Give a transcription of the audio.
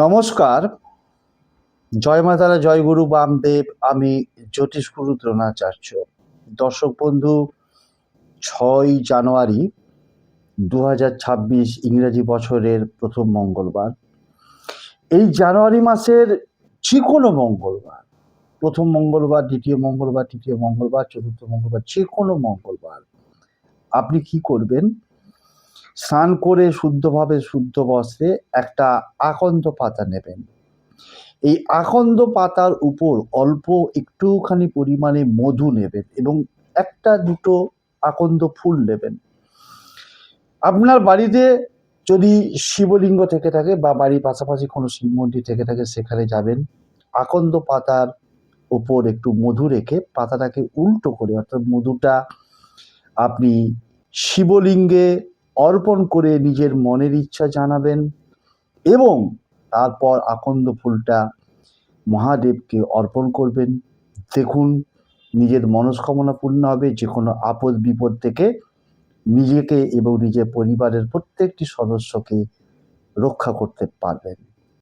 নমস্কার। জয় মাতারা জয় গুরু বামদেব, আমি জ্যোতিষ গুরু দ্রোণাচার্য। দর্শক বন্ধু, ছয় জানুয়ারি দু হাজার ছাব্বিশ ইংরেজি বছরের প্রথম মঙ্গলবার। এই জানুয়ারি মাসের যে কোনো মঙ্গলবার, প্রথম মঙ্গলবার, দ্বিতীয় মঙ্গলবার, তৃতীয় মঙ্গলবার, চতুর্থ মঙ্গলবার যে কোনো মঙ্গলবার, আপনি কি করবেন? স্নান করে শুদ্ধভাবে শুদ্ধ বস্ত্রে একটা আকন্দ পাতা নেবেন। এই আকন্দ পাতার উপর অল্প একটুখানি পরিমাণে মধু নেবেন এবং একটা দুটো আকন্দ ফুল নেবেন। আপনার বাড়িতে যদি শিবলিঙ্গ থেকে থাকে বা বাড়ির পাশাপাশি কোনো শিব মন্দির থেকে থাকে, সেখানে যাবেন। আকন্দ পাতার ওপর একটু মধু রেখে পাতাটাকে উল্টো করে, অর্থাৎ মধুটা আপনি শিবলিঙ্গে অর্পণ করে নিজের মনের ইচ্ছা জানাবেন এবং তারপর আকন্দ ফুলটা মহাদেবকে অর্পণ করবেন। দেখুন, নিজের মনস্কামনা পূর্ণ হবে, যে কোনো আপদ বিপদ থেকে নিজেকে এবং নিজের পরিবারের প্রত্যেকটি সদস্যকে রক্ষা করতে পারবেন।